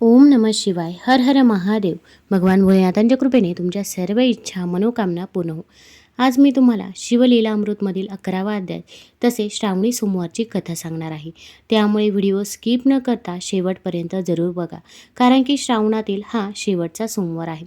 ओम नमः शिवाय हर हर महादेव. भगवान भोलेनाथांच्या कृपेने तुमच्या सर्व इच्छा मनोकामना पूर्ण हो. आज मी तुम्हाला शिवलीला अमृतमधील अकरावा अध्याय तसेच श्रावणी सोमवारची कथा सांगणार आहे. त्यामुळे व्हिडिओ स्किप न करता शेवटपर्यंत जरूर बघा कारण की श्रावणातील हा शेवटचा सोमवार आहे.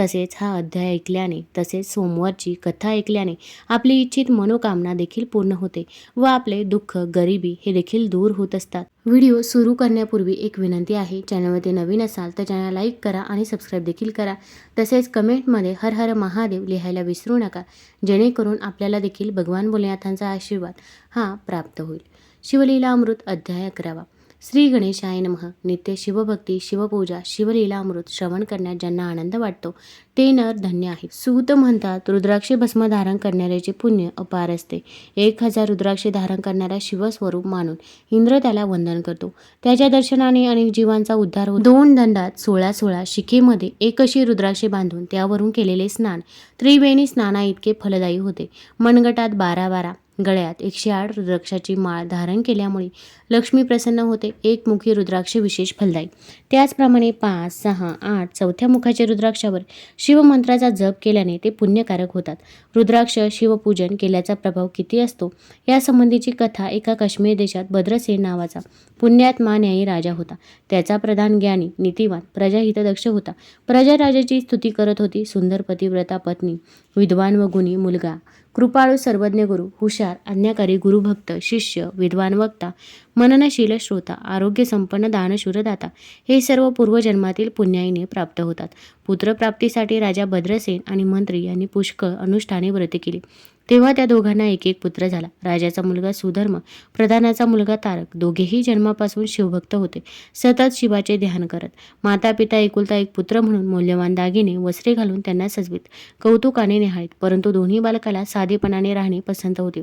तसेच हा अध्याय ऐकल्याने तसेच सोमवारची कथा ऐकल्याने आपली इच्छित मनोकामना देखील पूर्ण होते व आपले दुःख गरिबी हे देखील दूर होत असतात. व्हिडिओ सुरू करण्यापूर्वी एक विनंती आहे. चॅनलमध्ये नवीन असाल तर चॅनल लाईक करा आणि सबस्क्राईब देखील करा. तसेच कमेंटमध्ये हर हर महादेव लिहायला विसरू नका. जेणेकरून आपल्याला देखील भगवान भोलेनाथांचा आशीर्वाद हा प्राप्त होईल. शिवलीला अमृत अध्याय अकरावा. श्री गणेशाय नमः. नित्य शिवभक्ती शिवपूजा शिवलीला अमृत श्रवण करण्यात ज्यांना आनंद वाटतो ते नर धन्य आहे सूत म्हणतात रुद्राक्ष भस्म धारण करणाऱ्याचे पुण्य अपार असते. एक हजार रुद्राक्ष धारण करणारा शिवस्वरूप मानून इंद्र त्याला वंदन करतो. त्याच्या दर्शनाने अनेक जीवांचा उद्धार होतो. दोन दंडात सोळा सोळा शिखेमध्ये एक अशी रुद्राक्षी बांधून त्यावरून केलेले स्नान. त्रिवेणी स्नाना इतके फलदायी होते. मनगटात बारा बारा गळ्यात एकशे आठ रुद्राक्षाची माळ धारण केल्यामुळे लक्ष्मी प्रसन्न होते. एक मुखी रुद्राक्ष विशेष फलदायी. त्याचप्रमाणे पाच सहा आठ चौथ्या मुखाच्या रुद्राक्षावर शिवमंत्राचा जप केल्याने ते पुण्यकारक होतात. रुद्राक्ष शिवपूजन केल्याचा प्रभाव किती असतो? यासंबंधीची कथा एका काश्मीर देशात भद्रसेन नावाचा पुण्यात्मा न्यायी राजा होता. त्याचा प्रधान ज्ञानी नीतिवान प्रजाहितदक्ष होता. प्रजा राजाची स्तुती करत होती सुंदर पतिव्रता पत्नी विद्वान व गुणी मुलगा. कृपाळू सर्वज्ञ गुरु हुशार अन्याकारी गुरुभक्त शिष्य विद्वान वक्ता मननशील श्रोता आरोग्य संपन्न दानशूरदाता हे सर्व पूर्वजन्मातील पुण्याईने प्राप्त होतात. पुत्रप्राप्तीसाठी राजा भद्रसेन आणि मंत्री यांनी पुष्कळ अनुष्ठाने व्रत केली. तेव्हा त्या दोघांना एक एक पुत्र झाला. राजाचा मुलगा सुधर्म प्रधानाचा मुलगा तारक. दोघेही जन्मापासून शिवभक्त होते. सतत शिवाचे ध्यान करत. माता पिता एकुलता एक पुत्र म्हणून मौल्यवान दागिने वस्त्रे घालून त्यांना सजवीत. कौतुकाने निहाळीत परंतु दोन्ही बालकाला साधेपणाने राहणे पसंत होते.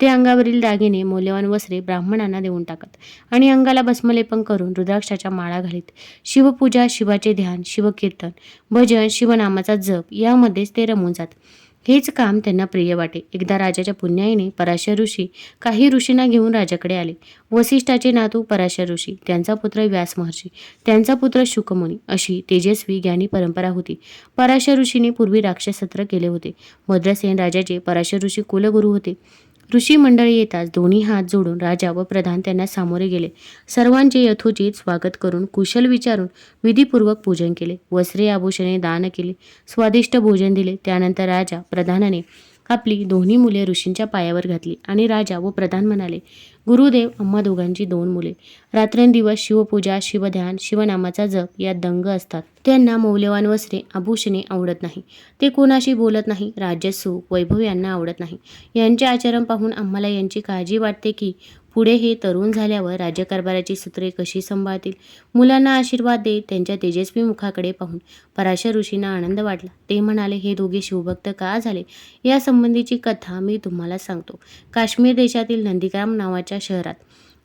ते अंगावरील दागिने मौल्यवान वस्त्रे ब्राह्मणांना देऊन टाकत आणि अंगाला भस्मलेपन करून रुद्राक्षाच्या माळा घालीत. शिवपूजा शिवाचे ध्यान शिवकीर्तन भजन शिवनामाचा जप यामध्येच ते रमून जात. हेच काम त्यांना प्रिय वाटे. एकदा राजाच्या पुण्याईने पराशर ऋषी काही ऋषींना घेऊन राजाकडे आले. वसिष्ठाचे नातू पराशर ऋषी त्यांचा पुत्र व्यास महर्षी त्यांचा पुत्र शुकमुनी अशी तेजस्वी ज्ञानी परंपरा होती. पराशर ऋषीने पूर्वी राक्षसत्र केले होते. मद्रासेन राजाचे पराशर ऋषी कुलगुरू होते. ऋषी मंडळी येताच दोन्ही हात जोडून राजा व प्रधान त्यांना सामोरे गेले. सर्वांचे यथोचित स्वागत करून कुशल विचारून विधीपूर्वक पूजन केले. वस्त्रे आभूषणे दान केले. स्वादिष्ट भोजन दिले. त्यानंतर राजा प्रधानाने आपली दोन्ही मुले ऋषींच्या पायावर घातली आणि राजा व प्रधान म्हणाले गुरुदेव आम्हा दोघांची दोन मुले. रात्रंदिवस शिवपूजा शिवध्यान शिवनामाचा जप यात दंग असतात. त्यांना मौल्यवान वस्त्रे आभूषणे आवडत नाही. ते कोणाशी बोलत नाही राज्य वैभव यांना आवडत नाही. यांचे आचरण पाहून आम्हाला यांची काळजी वाटते की पुढे हे तरुण झाल्यावर राज्यकारभाराची सूत्रे कशी सांभाळतील? मुलांना आशीर्वाद देत त्यांच्या तेजस्वी मुखाकडे पाहून पराशर ऋषींना आनंद वाटला. ते म्हणाले हे दोघे शिवभक्त का झाले? या संबंधीची कथा मी तुम्हाला सांगतो. काश्मीर देशातील नंदीग्राम नावाच्या शहरात.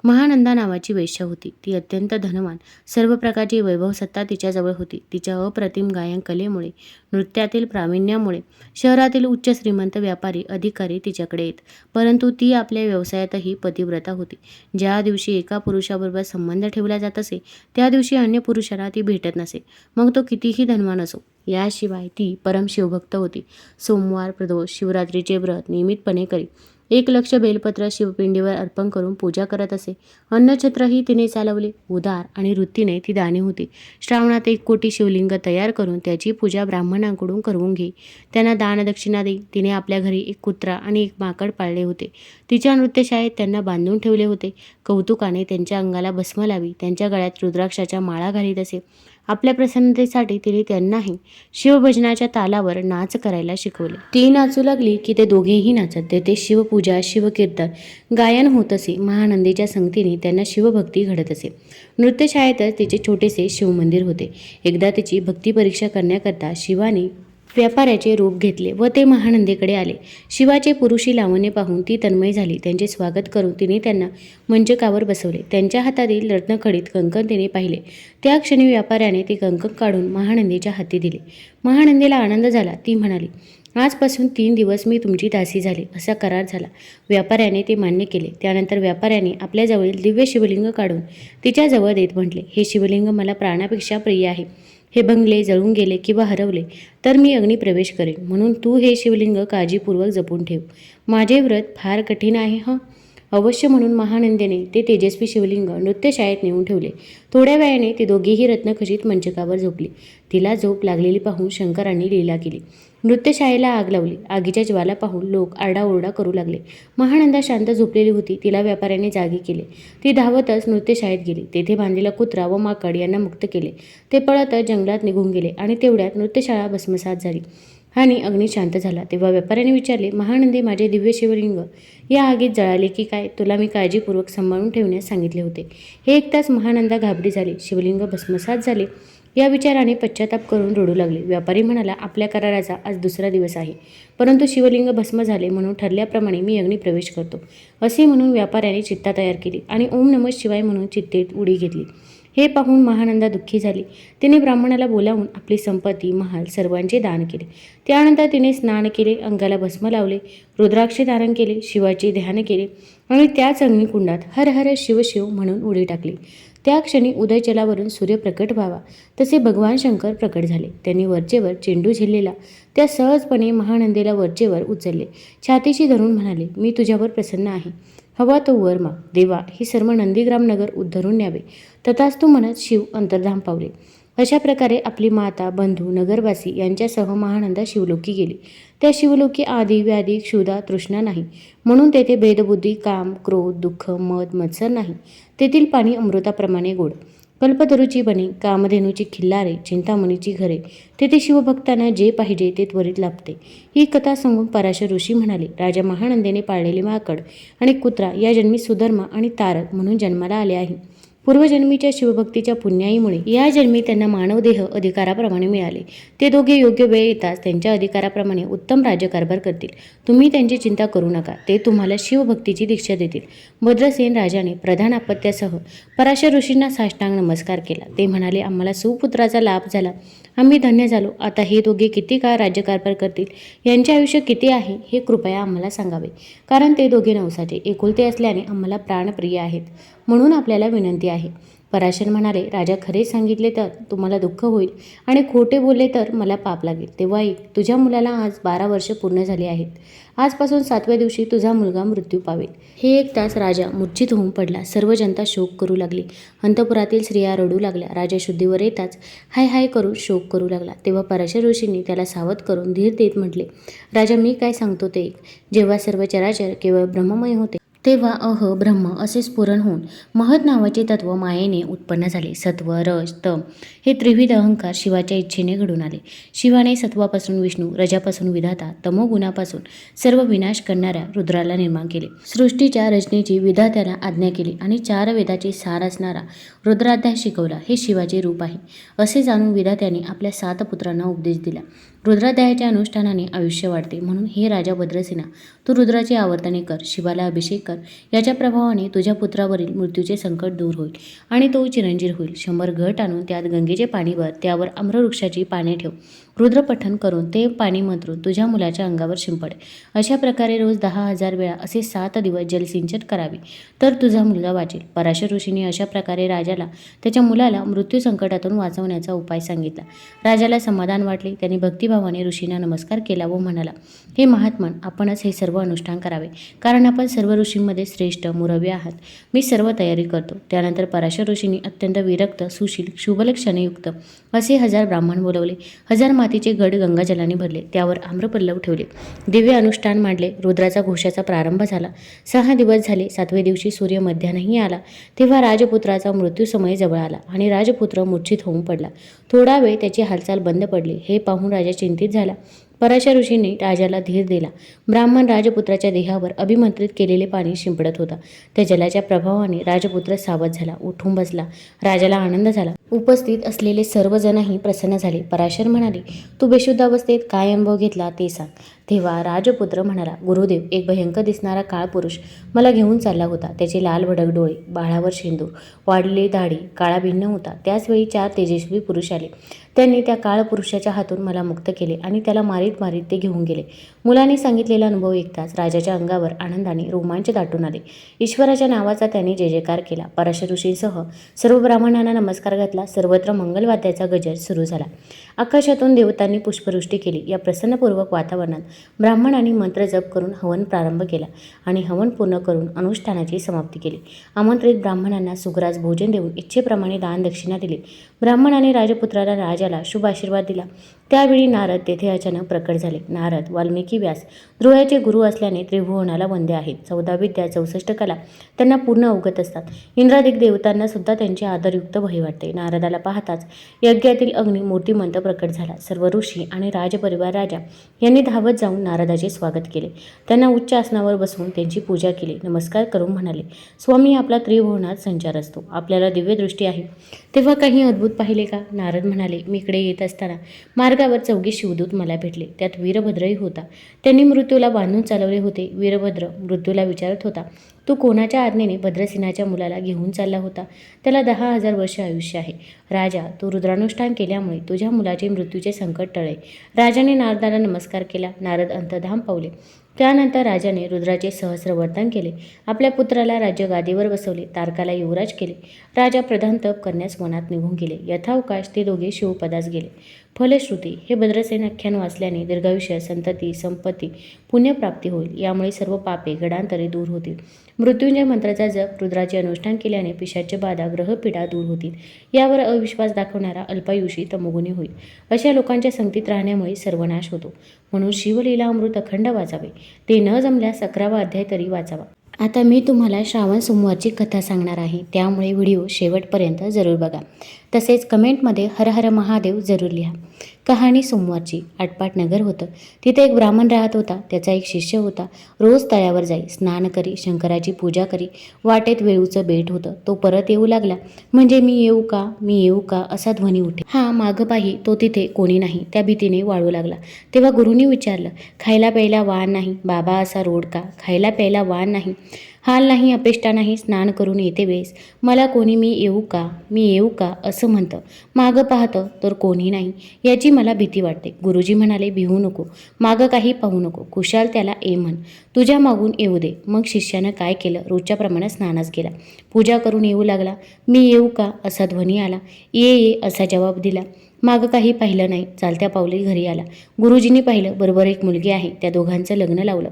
महानंदा नावाची वेश्या होती. ती अत्यंत धनवान. सर्व प्रकारची वैभव सत्ता तिच्याजवळ होती. तिच्या अप्रतिम गायन कलेमुळे नृत्यातील प्रावीण्यामुळे शहरातील उच्च श्रीमंत व्यापारी अधिकारी तिच्याकडे येत. परंतु ती आपल्या व्यवसायातही पतिव्रता होती. ज्या दिवशी एका पुरुषाबरोबर संबंध ठेवला जात असे त्या दिवशी अन्य पुरुषाला ती भेटत नसे. मग तो कितीही धनवान असो याशिवाय ती परम शिवभक्त होती. सोमवार प्रदोष शिवरात्रीचे व्रत नियमितपणे करी एक लक्ष बेलपत्र शिवपिंडीवर अर्पण करून पूजा करत असे. अन्नछत्रही तिने चालवले. उदार आणि वृत्तीने ती दाणी होती. श्रावणात एक कोटी शिवलिंग तयार करून त्याची पूजा ब्राह्मणांकडून करवून घे. त्यांना दानदक्षिणा देई तिने आपल्या घरी एक कुत्रा आणि एक माकड पाळले होते. तिच्या नृत्यशाळेत त्यांना बांधून ठेवले होते. कौतुकाने त्यांच्या अंगाला भस्म लावी. त्यांच्या गळ्यात रुद्राक्षाच्या माळा घालीत असे. आपल्या प्रसन्नतेसाठी तिने त्यांनाही शिवभजनाच्या तालावर नाच करायला शिकवले. ती नाचू लागली की ते दोघेही नाचत तेथे शिवपूजा शिवकीर्तन गायन होत असे. महानंदीच्या संगतीने त्यांना शिवभक्ती घडत असे. नृत्यशाळेतच तिचे छोटेसे शिवमंदिर होते. एकदा तिची भक्ती परीक्षा करण्याकरता शिवाने व्यापाऱ्याचे रूप घेतले व ते महानंदीकडे आले. शिवाचे पुरुषी लावणे पाहून ती तन्मय झाली. त्यांचे स्वागत करून तिने त्यांना मंचकावर बसवले. त्यांच्या हातातील रत्नखडीत कंकण तिने पाहिले. त्या क्षणी व्यापाऱ्याने ते कंकण काढून महानंदीच्या हाती दिले. महानंदीला आनंद झाला. ती म्हणाली आजपासून तीन दिवस मी तुमची दासी झाली. असा करार झाला. व्यापाऱ्याने ते मान्य केले. त्यानंतर व्यापाऱ्याने आपल्याजवळील दिव्य शिवलिंग काढून तिच्याजवळ देत म्हटले हे शिवलिंग मला प्राणापेक्षा प्रिय आहे. हे बंगले जळून गेले किंवा हरवले तर मी अग्नी प्रवेश करेन. म्हणून तू हे शिवलिंग काळजीपूर्वक जपून ठेव. माझे व्रत फार कठीण आहे हं? अवश्य म्हणून महानंदेने ते तेजस्वी शिवलिंग नृत्यशाळेत नेऊन ठेवले. थोड्या वेळाने ते दोघेही रत्नखचित मंचकावर झोपली. तिला झोप लागलेली पाहून शंकरांनी लीला केली. नृत्यशाळेला आग लावली. आगीच्या ज्वाला पाहून लोक आरडाओरडा करू लागले. महानंदा शांत झोपलेली होती. तिला व्यापाऱ्याने जागी केले. ती धावतच नृत्यशाळेत गेली. तेथे बांधलेला कुत्रा व माकड यांना मुक्त केले. ते पळतच जंगलात निघून गेले आणि तेवढ्यात नृत्यशाळा भस्मसात झाली. आणि अग्नी शांत झाला. तेव्हा व्यापाऱ्याने विचारले महानंदी माझे दिव्य शिवलिंग या आगीत जळाले की काय? तुला मी काळजीपूर्वक सांभाळून ठेवण्यास सांगितले होते. हे ऐकताच महानंदा घाबरी झाली. शिवलिंग भस्मसात झाले. या विचाराने पश्चाताप करून रडू लागले. व्यापारी म्हणाला आपल्या कराराचा आज दुसरा दिवस आहे. परंतु शिवलिंग भस्म झाले म्हणून ठरल्याप्रमाणे मी अग्नी प्रवेश करतो. असे म्हणून व्यापाऱ्याने चित्ता तयार केली आणि ओम नमः शिवाय म्हणून चित्तेत उडी घेतली. हे पाहून महानंदा दुःखी झाली. तिने ब्राह्मणाला बोलावून आपली संपत्ती महाल सर्वांचे दान केले. त्यानंतर तिने स्नान केले अंगाला भस्म लावले रुद्राक्षे धारण केले शिवाचे ध्यान केले आणि त्याच अग्निकुंडात हर हर शिव शिव म्हणून उडी टाकली. त्या क्षणी उदयचलावरून सूर्य प्रकट व्हावा तसे भगवान शंकर प्रकट झाले. त्यांनी वरचेवर चेंडू झेललेला त्या सहजपणे महानंदेला वरचेवर उचलले. छातीशी धरून म्हणाले मी तुझ्यावर प्रसन्न आहे. हवा तो वर माग देवा हे सर्व नंदीग्राम नगर उद्धरून न्यावे. तथाच तू म्हणत शिव अंतर्धाम पावले. अशा प्रकारे आपली माता बंधू नगरवासी यांच्यासह महानंदा शिवलोकी गेली. त्या शिवलोकी आदी व्याधी क्षुधा तृष्णा नाही. म्हणून तेथे भेदबुद्धी काम क्रोध दुःख मद मत्सर नाही. तेथील पाणी अमृताप्रमाणे गोड. कल्पतरूची बने कामधेनूची खिल्लारे चिंतामणीची घरे. तेथे शिवभक्तांना जे पाहिजे ते त्वरित लाभते. ही कथा सांगून पराशर ऋषी म्हणाले राजा महानंदेने पाळलेले माकड आणि कुत्रा या जन्मी सुधर्मा आणि तारक म्हणून जन्माला आले आहे. पूर्वजन्मीच्या शिवभक्तीच्या पुण्याईमुळे या जन्मी त्यांना मानवदेह अधिकाराप्रमाणे मिळाले. ते दोघे योग्य वेळ येताच त्यांच्या अधिकाराप्रमाणे उत्तम राज्यकारभार करतील. तुम्ही त्यांची चिंता करू नका. ते तुम्हाला शिवभक्तीची दीक्षा देतील. भद्रसेन राजाने प्रधान आपत्यासह पराशर ऋषींना साष्टांग नमस्कार केला. ते म्हणाले आम्हाला सुपुत्राचा लाभ झाला. आम्ही धन्य झालो. आता हे दोघे किती काळ राज्यकारभार करतील? यांचे आयुष्य किती आहे? हे कृपया आम्हाला सांगावे. कारण ते दोघे नवसाचे एकुलते असल्याने आम्हाला प्राणप्रिय आहेत. म्हणून आपल्याला विनंती आहे. पराशर म्हणाले राजा खरे सांगितले तर तुम्हाला दुःख होईल आणि खोटे बोलले तर मला पाप लागेल. तेव्हा एक तुझ्या मुलाला आज बारा वर्ष पूर्ण झाली आहेत. आजपासून सातव्या दिवशी तुझा मुलगा मृत्यू पावेल. हे एक तास राजा मूर्छित होऊन पडला. सर्व जनता शोक करू लागली. अंतपुरातील स्त्रिया रडू लागल्या. राजा शुद्धीवर येताच हाय हाय करून शोक करू लागला. तेव्हा पराशर ऋषींनी त्याला सावध करून धीर देत म्हटले राजा मी काय सांगतो ते एक जेव्हा सर्व चराचर केवळ ब्रह्ममय होते तेव्हा अह ब्रह्म असे स्फुरण होऊन महत नावाचे तत्व मायेने उत्पन्न झाले. सत्व रज तम हे त्रिविध अहंकार शिवाच्या इच्छेने घडून आले. शिवाने सत्वापासून विष्णू रजापासून विधाता तमोगुणापासून सर्व विनाश करणाऱ्या रुद्राला निर्माण केले. सृष्टीच्या रचनेची विधात्याला आज्ञा केली आणि चार वेदाचे सार असणारा रुद्राध्याय शिकवला हे शिवाचे रूप आहे. असे जाणून विधात्याने आपल्या सात पुत्रांना उपदेश दिला. रुद्राध्यायाच्या अनुष्ठानाने आयुष्य वाढते. म्हणून हे राजा भद्रसेना तू रुद्राची आवर्तने कर. शिवाला अभिषेक कर. याच्या प्रभावाने तुझ्या पुत्रावरील मृत्यूचे संकट दूर होईल आणि तो चिरंजीर होईल. शंभर घट आणून त्यात गंगेचे पाणी भर त्यावर आम्रवृक्षाची पाने ठेव. रुद्रपठन करून ते पाणी मंत्रून तुझ्या मुलाच्या अंगावर शिंपड. अशा प्रकारे रोज दहा हजार वेळा असे सात दिवस जलसिंचन करावे. तर तुझा मुलगा वाचेल. पराशर ऋषीने अशा प्रकारे राजाला त्याच्या मुलाला मृत्यू संकटातून वाचवण्याचा उपाय सांगितला. राजाला समाधान वाटले. त्यांनी भक्तिभावाने ऋषींना नमस्कार केला व म्हणाला हे महात्मन आपणच हे सर्व अनुष्ठान करावे. कारण आपण सर्व ऋषींमध्ये श्रेष्ठ मुरव्य आहात. मी सर्व तयारी करतो. त्यानंतर पराशर ऋषींनी अत्यंत विरक्त सुशील शुभलक्षणयुक्त असे हजार ब्राह्मण बोलवले. हजार मातीचे गड गंगाजलाने भरले त्यावर आम्रपल्लव ठेवले. दिव्य अनुष्ठान मांडले. रुद्राचा घोषाचा प्रारंभ झाला. सहा दिवस झाले. सातव्या दिवशी सूर्य मध्यानही आला. तेव्हा राजपुत्राचा मृत्यूसमय जवळ आला आणि राजपुत्र मूर्छित होऊन पडला. थोडा वेळ त्याची हालचाल बंद पडली. हे पाहून राजा चिंतित झाला. पराशर ऋषींनी राजाला धीर दिला. ब्राह्मण राजपुत्राच्या देहावर अभिमंत्रित केलेले पाणी शिंपडत होता. त्या जलाच्या प्रभावाने राजपुत्र सावध झाला उठून बसला. राजाला आनंद झाला. उपस्थित असलेले सर्वजणही प्रसन्न झाले. पराशर म्हणाले तू बेशुद्ध अवस्थेत काय अनुभव घेतला ते सांग. तेव्हा राजपुत्र म्हणाला गुरुदेव एक भयंकर दिसणारा काळ पुरुष मला घेऊन चालला होता. त्याचे लाल भडक डोळे बाळावर शेंदूर वाढलेली दाढी काळा भिन्न होता. त्याचवेळी चार तेजस्वी पुरुष आले. त्यांनी त्या काळ पुरुषाच्या हातून मला मुक्त केले आणि त्याला मारीत मारीत ते घेऊन गेले. मुलांनी सांगितलेला अनुभव ऐकताच राजाच्या अंगावर आनंदाने रोमांच दाटून आले. ईश्वराच्या नावाचा त्यांनी जय जयकार केला. पराशर ऋषींसह सर्व ब्राह्मणांना नमस्कार घातला. सर्वत्र मंगलवाद्याचा गजर सुरू झाला. आकाशातून देवतांनी पुष्पवृष्टी केली. या प्रसन्नपूर्वक वातावरणात ब्राह्मणांनी मंत्र जप करून हवन प्रारंभ केला आणि हवन पूर्ण करून अनुष्ठानाची समाप्ती केली. आमंत्रित ब्राह्मणांना सुग्रास भोजन देऊन इच्छेप्रमाणे दान दक्षिणा दिली. ब्राह्मणाने राजपुत्राला राजाला शुभ आशीर्वाद दिला. त्यावेळी नारद तेथे अचानक प्रकट झाले. नारद वाल्मिकी व्यास ध्रुवाचे गुरु असल्याने त्रिभुवनाला वंदे आहेत. चौदा विद्या चौसष्ट कला त्यांना पूर्ण अवगत असतात. इंद्रादिक देवतांना सुद्धा त्यांचे आदरयुक्त भय वाटते. नारदाला पाहताच यज्ञातील अग्नी मूर्तिमंत प्रकट झाला. सर्व ऋषी आणि राजपरिवार राजा यांनी धावत जाऊन नारदाचे स्वागत केले. त्यांना उच्च आसनावर बसवून त्यांची पूजा केली. नमस्कार करून म्हणाले स्वामी आपला त्रिभुवनात संचार असतो. आपल्याला दिव्यदृष्टी आहे. तेव्हा काही अद्भुत पाहिले का? नारद म्हणाले मी इकडे येत असताना मार्ग मार्गावर चौघी शिवदूत मला भेटले. त्यात वीरभद्रही होता. त्यांनी मृत्यूला बांधून चालवले होते. वीरभद्र मृत्यूला विचारत होता तू कोणाच्या आज्ञेने भद्रसिंहाच्या मुलाला घेऊन चालला होता? त्याला दहा हजार वर्ष आयुष्य आहे. राजा तू रुद्रानुष्ठान केल्यामुळे तुझ्या मुलाचे मृत्यूचे संकट टळे राजाने नारदाला नमस्कार केला. नारद अंतधाम पावले. त्यानंतर राजाने रुद्राचे सहस्र वर्तन केले. आपल्या पुत्राला राज्य गादीवर बसवले. तारकाला युवराज केले. राजा प्रधान तप करण्यास वनात निघून गेले. यथावकाश ते दोघे शिवपदास गेले. फलश्रुती हे भद्रसेन आख्यान वाचल्याने दीर्घायुष्य संतती संपत्ती पुण्यप्राप्ती होईल यामुळे सर्व पापे गडांतरे दूर होतील. मृत्युंजय मंत्राचा जप रुद्राचे अनुष्ठान केल्याने पिशाचे बाधा ग्रहपीडा दूर होतील. यावर अविश्वास दाखवणारा अल्पायुषी तमोगुणी होईल. अशा लोकांच्या संगतीत राहण्यामुळे सर्वनाश होतो. म्हणून शिवलीला अमृत अखंड वाचावे. ते न जमल्यास अकरावा अध्याय तरी वाचावा. आता मी तुम्हाला श्रावण सोमवारची कथा सांगणार आहे. त्यामुळे व्हिडिओ शेवटपर्यंत जरूर बघा. तसेच कमेंटमध्ये हर हर महादेव जरूर लिहा. कहाणी सोमवारची आटपाट नगर होतं. तिथे एक ब्राह्मण राहत होता त्याचा एक शिष्य होता. रोज तळ्यावर जाई स्नान करी शंकराची पूजा करी. वाटेत वेळूचं बेट होतं. तो परत येऊ लागला. म्हणजे मी येऊ का? मी येऊ का? असा ध्वनी उठे. हा मागं पाही तो तिथे कोणी नाही. त्या भीतीने वाळू लागला. तेव्हा गुरुनी विचारलं खायला प्यायला वाण नाही? बाबा असा रोड का? खायला प्यायला वाण नाही? हाल नाही अपेष्टा नाही स्नान करून येते वेळेस. मला कोणी मी येऊ का? मी येऊ का? असं म्हणतं. मागं पाहतं तर कोणी नाही. याची मला भीती वाटते. गुरुजी म्हणाले भिवू नको. मागं काही पाहू नको. कुशाल त्याला ए म्हण. तुझ्या मागून येऊ दे. मग शिष्यानं काय केलं? रोजच्या प्रमाणात स्नानास गेला पूजा करून येऊ लागला. मी येऊ का? असा ध्वनी आला. ये ये असा जबाब दिला. मागं काही पाहिलं नाही. चालत्या पावली घरी आला. गुरुजींनी पाहिलं बरोबर एक मुलगी आहे. त्या दोघांचं लग्न लावलं.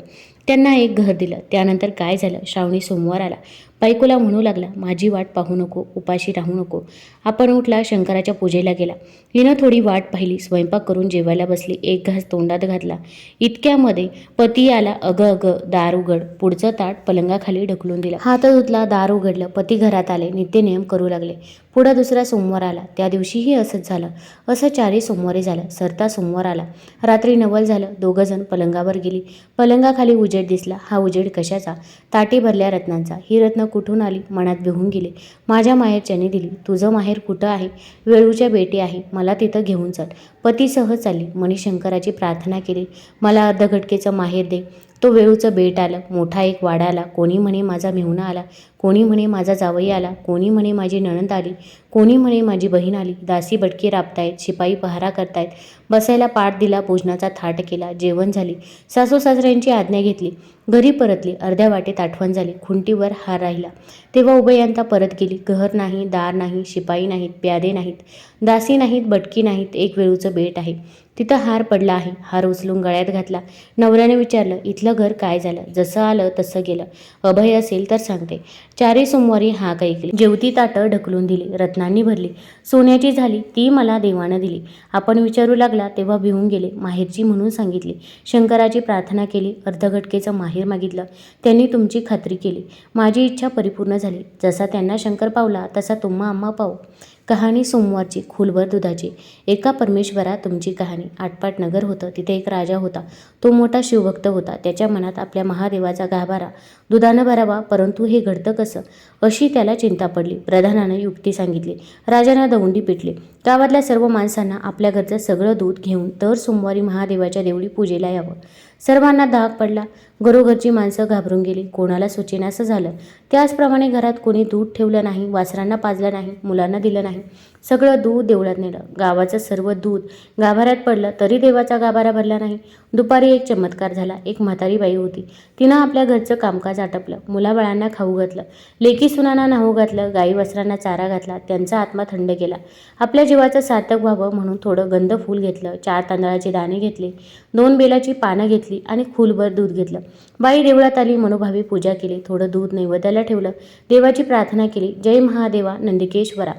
त्यांना एक घर दिलं. त्यानंतर काय झालं? श्रावणी सोमवार आला. बायकोला म्हणू लागला माझी वाट पाहू नको उपाशी राहू नको. आपण उठला शंकराच्या पूजेला गेला. हिनं थोडी वाट पाहिली स्वयंपाक करून जेवायला बसली एक घास तोंडात घातला. इतक्यामध्ये पती आला अगं अगं दार उघड. पुढचं ताट पलंगाखाली ढकलून दिलं. हात धुतला दार उघडलं पती घरात आले नित्यनियम करू लागले. पुढं दुसरा सोमवार आला. त्या दिवशीही असंच झालं. असं चारही सोमवारी झालं. सरता सोमवार आला. रात्री नवल झालं. दोघंजण पलंगावर गेली. पलंगाखाली उजेड दिसला. हा उजेड कशाचा? ताटी भरल्या रत्नांचा. ही रत्न कुठून आली? मनात भिवून गेले. माझ्या माहेरच्याने दिली. तुझं माहेर कुठं आहे? वेळूच्या बेटी आहे. मला तिथं घेऊन चल. पती सहज चालली. मणिशंकराची प्रार्थना केली. मला अर्धघटकेचं माहेर दे. तो वेळूचं बेट आलं. मोठा एक वाडा आला. कोणी म्हणे माझा मेहुणा आला. कोणी म्हणे माझा जावई आला. कोणी म्हणे माझी नणंद आली. कोणी म्हणे माझी बहीण आली. दासी बटकी राबतायत. शिपाई पहारा करतायत. बसायला पाठ दिला. भोजनाचा थाट केला. जेवण झाली. सासू सासऱ्यांची आज्ञा घेतली. घरी परतली. अर्ध्या वाटेत आठवण झाली. खुंटीवर हार राहिला. तेव्हा उभयंता परत गेली. घर नाही दार नाही शिपाई नाहीत प्यादे नाहीत दासी नाहीत बटकी नाहीत. एक वेळूचं बेट आहे. तिथं हार पडला आहे. हार उचलून गळ्यात घातला. नवऱ्याने विचारलं इथलं घर काय झालं? जसं आलं तसं गेलं. अभय असेल तर सांगते. चारी सोमवारी हा ऐकली. जेवती ताटं ढकलून दिली. रत्नांनी भरली. सोन्याची झाली ती मला देवानं दिली. आपण विचारू लागला तेव्हा भिवून गेले. माहेरची म्हणून सांगितली. शंकराची प्रार्थना केली. अर्धघटकेचं माहेर मागितलं. त्यांनी तुमची खात्री केली. माझी इच्छा परिपूर्ण झाली. जसा त्यांना शंकर पावला तसा तुम्हा आम्हा पाहू. कहाणी सोमवारची खुलभर दुधाची. एका परमेश्वरा तुमची कहाणी. आटपाट नगर होतं. तिथे एक राजा होता. तो मोठा शिवभक्त होता. त्याच्या मनात आपल्या महादेवाचा गाभारा. दुधानं भरावा परंतु हे घडतं कसं? अशी त्याला चिंता पडली. प्रधानानं युक्ती सांगितली. राजानं दौंडी पिटली. गावातल्या सर्व माणसांना आपल्या घरचं सगळं दूध घेऊन दर सोमवारी महादेवाच्या देवळी पूजेला यावं. सर्वांना धाक पडला. घरोघरची माणसं घाबरून गेली. कोणाला सुचेनासं झालं. त्याचप्रमाणे घरात कोणी दूध ठेवलं नाही वासरांना पाजलं नाही मुलांना दिलं नाही. सगळं दूध देवळात नेलं. गावाचं सर्व दूध गाभाऱ्यात पडलं तरी देवाचा गाभारा भरला नाही. दुपारी एक चमत्कार झाला. एक म्हातारी बाई होती. तिनं आपल्या घरचं कामकाज आटपलं. मुलाबाळांना खाऊ घातलं. लेकी सुनांना नाहू घातलं. गाई वस्त्रांना चारा घातला. त्यांचा आत्मा थंड केला. आपल्या जीवाचं सार्थक व्हावं म्हणून थोडं गंध फूल घेतलं. चार तांदळाचे दाणे घेतले. दोन बेलाची पानं घेतली आणि फुलभर दूध घेतलं. बाई देवळात आली. मनोभावी पूजा केली. थोडं दूध नैवेद्याला ठेवलं. देवाची प्रार्थना केली. जय महादेवा नंदिकेश्वरा.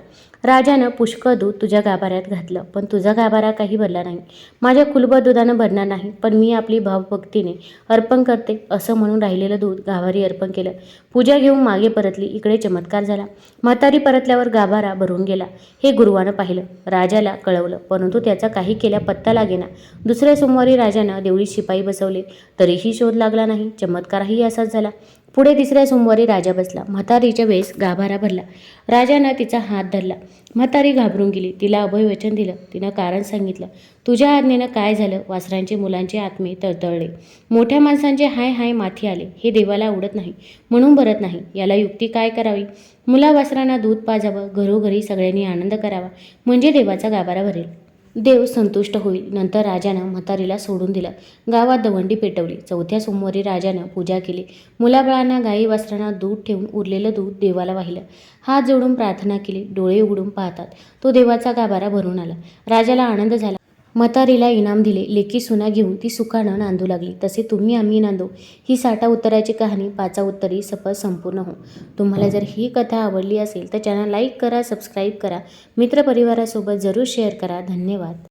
राजानं पुष्कळ दूध तुझ्या गाभाऱ्यात घातलं पण तुझा गाभारा काही भरला नाही. माझ्या खुलभर दुधानं भरणार नाही पण मी आपली भावभक्तीने अर्पण करते असं म्हणून राहिलेलं दूध गाभारी अर्पण केलं. पूजा घेऊन मागे परतली इकडे चमत्कार झाला. म्हातारी परतल्यावर गाभारा भरून गेला. हे गुरुवानं पाहिलं. राजाला कळवलं परंतु त्याचा काही केल्या पत्ता लागेना. दुसऱ्या सोमवारी राजानं देवळी शिपाई बसवले तरीही शोध लागला नाही. चमत्कारही असाच झाला. पुढे तिसऱ्या सोमवारी राजा बसला. म्हातारीच्या वेळेस गाभारा भरला. राजानं तिचा हात धरला. म्हातारी घाबरून गेली. तिला अभयवचन दिलं. तिनं कारण सांगितलं. तुझ्या आज्ञेनं काय झालं? वासरांचे मुलांचे आत्मे तळतळले. मोठ्या माणसांचे हाय हाय माथी आले. हे देवाला आवडत नाही. म्हणून भरत नाही. याला युक्ती काय करावी? मुला वासरांना दूध पाजावं. घरोघरी सगळ्यांनी आनंद करावा. म्हणजे देवाचा गाभारा भरेल. देव संतुष्ट होईल. नंतर राजानं म्हातारीला सोडून दिलं. गावात दवंडी पेटवली. चौथ्या सोमवारी राजानं पूजा केली. मुलाबाळांना गाई वासरांना दूध ठेवून उरलेलं दूध देवाला वाहिलं. हात जोडून प्रार्थना केली. डोळे उघडून पाहतात. तो देवाचा गाभारा भरून आला. राजाला आनंद झाला. म्हातारीला इनाम दिले लेकी सुना घेऊन ती सुखानं नांदू लागली. तसे तुम्ही आम्ही नांदू. ही साठा उत्तराची कहाणी पाचा उत्तरी सफल संपूर्ण हो. तुम्हाला जर ही कथा आवडली असेल तर चॅनल लाईक करा सबस्क्राईब करा. मित्रपरिवारासोबत जरूर शेअर करा. धन्यवाद.